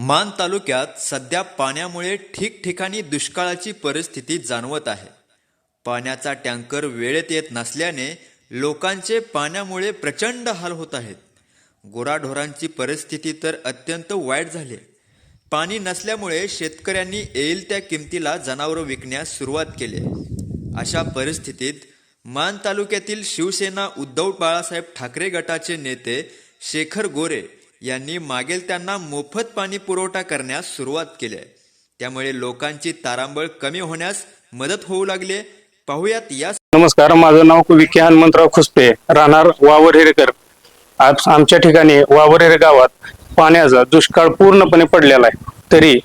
मान तालुक्यात सध्या पाण्यामुळे ठिकठिकाणी दुष्काळाची परिस्थिती जाणवत आहे. पाण्याचा टँकर वेळेत येत नसल्याने लोकांचे पाण्यामुळे प्रचंड हाल होत आहेत. गुराढोरांची परिस्थिती तर अत्यंत वाईट झाली आहे. पाणी नसल्यामुळे शेतकऱ्यांनी येईल त्या किमतीला जनावरं विकण्यास सुरुवात केली अशा परिस्थितीत मान तालुक्यातील शिवसेना उद्धव बाळासाहेब ठाकरे गटाचे नेते शेखर गोरे यांनी मागेल त्यांना मोफत पाणी पुरवठा करण्यास सुरुवात केली आहे. त्यामुळे लोकांची तारांबळ कमी होण्यास मदत होऊ लागली आहे. पाहुयात या नमस्कार माझं नाव विखे हनुमंतराव खुसपे राहणार वावर हिरेकर. आज आमच्या ठिकाणी वावर हिरे गावात पाण्याचा दुष्काळ पूर्णपणे पडलेला आहे. तरी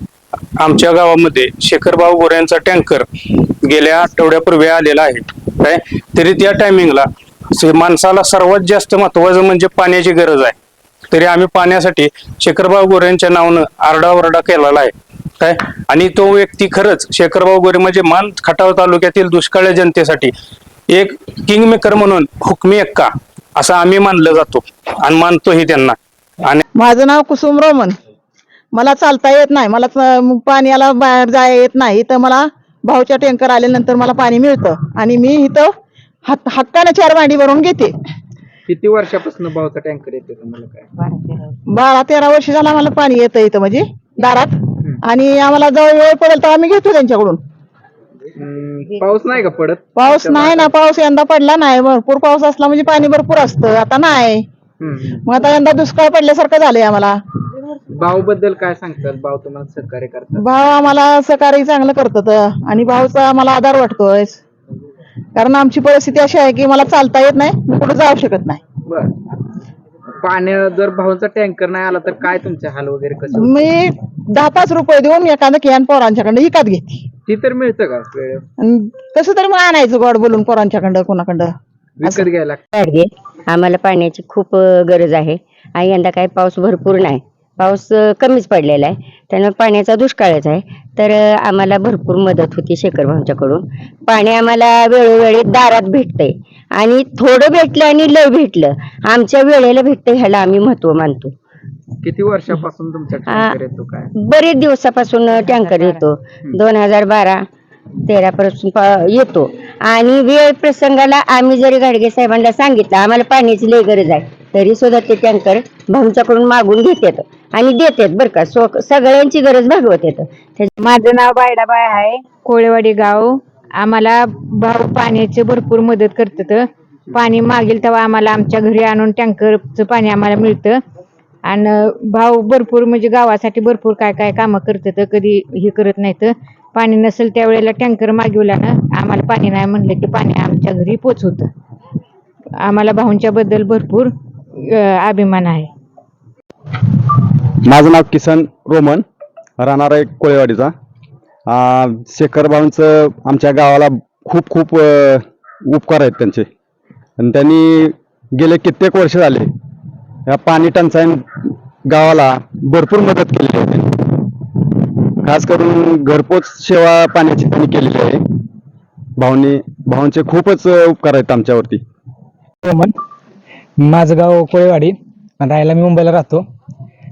आमच्या गावामध्ये शेखरबाबू गोरे यांचा टँकर गेल्या आठवड्यापूर्वी आलेला आहे. काय? तरी त्या टायमिंगला माणसाला सर्वात जास्त महत्वाचं म्हणजे पाण्याची गरज आहे. तरी आम्ही पाण्यासाठी शेखरभाऊ गोरे यांच्या नावानं आरडाओरडा केलेला आहे. काय? आणि तो व्यक्ती खरंच शेखरभाऊ गोरे म्हणजे मान खटाव तालुक्यातील दुष्काळ जनतेसाठी एक किंग मेकर म्हणून हुकमी एक्का असं आम्ही मानलं जातो आणि मानतोही त्यांना. आणि माझं नाव कुसुम रोमन. मला चालता येत नाही. मला च- पाण्याला बाहेर जाय येत नाही. तर मला भाऊच्या टँकर आल्यानंतर मला पाणी मिळतं. आणि मी इथं हक- हक्कानं चार भांडी भरून घेते. किती वर्षापासून भाऊचा टँकर येतो तुम्हाला काय? बारा तेरा वर्ष झाला मला पाणी येतं इथं म्हणजे दारात. आणि आम्हाला जवळ वेळ पडेल तर आम्ही घेतो त्यांच्याकडून. हम्म, पाऊस नाही का पडत? पाऊस नाही ना पाऊस यंदा पडला नाही. भरपूर पाऊस असला म्हणजे पाणी भरपूर असतं आता नाही. हम्म. मग आता यंदा दुष्काळ पडल्यासारखं झालंय आम्हाला. भाऊ बद्दल काय सांगतात? भाऊ तुम्हाला सहकार्य करतात. भाव आम्हाला सहकार्य चांगलं करतात. आणि भाऊचा आम्हाला आधार वाटतोय. कारण आमची परिस्थिती अशी आहे की मला चालता येत नाही मी कुठे जाऊ शकत नाही. बर. पाण्या जर भाऊचा टँकर नाही आला तर काय तुमचे हाल वगैरे कसे? मी दहा पाच रुपये देऊन एखादं कॅन पोरांच्याकडनं विकत घेते ती तर मिळतं का? आणि कसं तरी मग आणायचं गोड बोलून पोरांच्याकडं कोणाकडं. विकत घ्यायला लागतं. आम्हाला पाण्याची खूप अ, गरज आहे. आणि यंदा काही पाऊस भरपूर नाही. पाऊस कमीच पडलेला आहे. त्यामुळे पाण्याचा दुष्काळच आहे. तर आम्हाला भरपूर मदत होती शेखर भाऊच्याकडून. पाणी आम्हाला वेळोवेळी दारात भेटतंय. आणि थोडं भेटलं आणि लय भेटलं. आमच्या वेळेला भेटतं ह्याला आम्ही महत्त्व मानतो. किती वर्षापासून तुमचा टँकर येतो काय? बरेच दिवसापासून टँकर येतो. दोन हजार बारा तेरा पासून येतो. आणि वेळ प्रसंगाला आम्ही जरी गाडगे साहेबांना सांगितलं आम्हाला पाण्याची लई गरज आहे तरी सुद्धा ते टँकर भाऊंच्याकडून मागून घेतात. आणि देतात बरं का. सो सगळ्यांची गरज भागवत येतं. माझं नाव बायडाबाय आहे. कोळेवाडी गाव. आम्हाला भाऊ पाण्याची भरपूर मदत करतात. पाणी मागेल तेव्हा आम्हाला आमच्या घरी आणून टँकरचं पाणी आम्हाला मिळतं. आणि भाऊ भरपूर म्हणजे गावासाठी भरपूर काय काय कामं करतात. कधी हे करत नाहीत. पाणी नसेल त्यावेळेला टँकर मागवल्यानं आम्हाला पाणी नाही म्हणलं की पाणी आमच्या घरी पोचवतं. आम्हाला भाऊंच्या बद्दल भरपूर अभिमान आहे. माझं नाव किसन रोमन. राहणार आहे कोळेवाडीचा. शेखर भाऊंचं आमच्या गावाला खूप खूप उपकार आहेत त्यांचे. आणि त्यांनी गेले कित्येक वर्ष झाले. या पाणी टंचाई गावाला भरपूर मदत केलेली आहे त्यांनी. खास करून घरपोच सेवा पाण्याची त्यांनी केलेली आहे. भाऊनी भाऊंचे खूपच उपकार आहेत आमच्यावरती. रोमन माझं गाव कोळेवाडी. राहायला मी मुंबईला राहतो.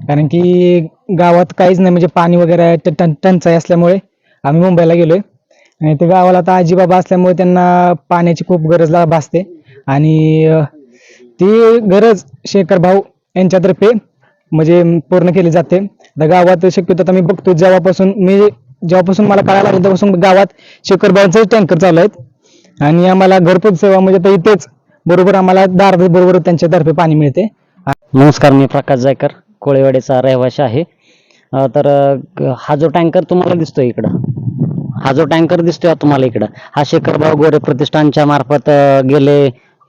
कारण की गावात काहीच नाही म्हणजे पाणी वगैरे टंचाई असल्यामुळे आम्ही मुंबईला गेलोय. आणि ते गावाला आता आजीबाबा असल्यामुळे त्यांना पाण्याची खूप गरज भासते. आणि ती गरज शेखर भाऊ यांच्यातर्फे म्हणजे पूर्ण केली जाते. आता गावात शक्यतो आता मी बघतो जेव्हापासून मी जेव्हापासून मला कळायला लागलं तेव्हापासून गावात शेखर भाऊंचे टँकर चालू आहेत. आणि आम्हाला घरपोच सेवा म्हणजे तर इथेच बरोबर आम्हाला दार बरोबर त्यांच्यातर्फे पाणी मिळते. नमस्कार मी प्रकाश जायकर. कोळेवाडीचा रहिवासी आहे. तर हा जो टँकर तुम्हाला दिसतोय इकडं हा जो टँकर दिसतोय तुम्हाला इकडं हा शेखरभाऊ गोरे प्रतिष्ठानच्या मार्फत गेले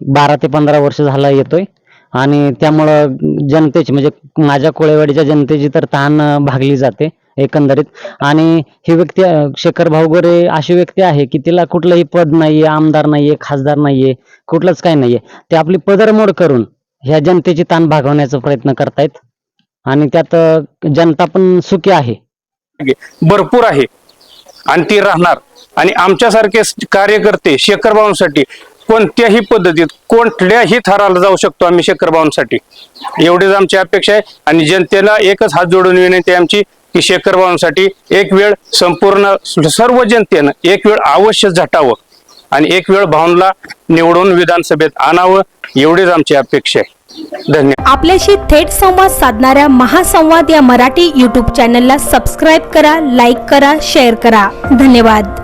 बारा ते पंधरा वर्ष झाला येतोय. आणि त्यामुळं जनतेची म्हणजे माझ्या कोळेवाडीच्या जनतेची तर तहान भागली जाते एकंदरीत. आणि ही व्यक्ती शेखरभाऊ गोरे अशी व्यक्ती आहे की तिला कुठलंही पद नाहीये आमदार नाहीये खासदार नाहीये कुठलंच काही नाहीये. ते आपली पदरमोड करून ह्या जनतेची ताण भागवण्याचा प्रयत्न करतायत. आणि त्यात जनता पण सुखी आहे. भरपूर आहे. आणि ती राहणार. आणि आमच्यासारखे कार्यकर्ते शेखरबाबांसाठी कोणत्याही पद्धतीत कोणत्याही थराला जाऊ शकतो आम्ही शेखरबाबांसाठी एवढीच आमची अपेक्षा आहे. आणि जनतेला एकच हात जोडून विनंती आमची की शेखरबाबांसाठी एक वेळ संपूर्ण सर्व जनतेनं एक वेळ अवश्य झटावं. आणि एक वेळ भावनला निवडून विधानसभेत आणावं एवढीच आमची अपेक्षा आहे. धन्यवाद. आपल्याशी थेट संवाद साधणाऱ्या महासंवाद या मराठी यूट्यूब चॅनलला सबस्क्राईब करा लाईक करा शेअर करा. धन्यवाद.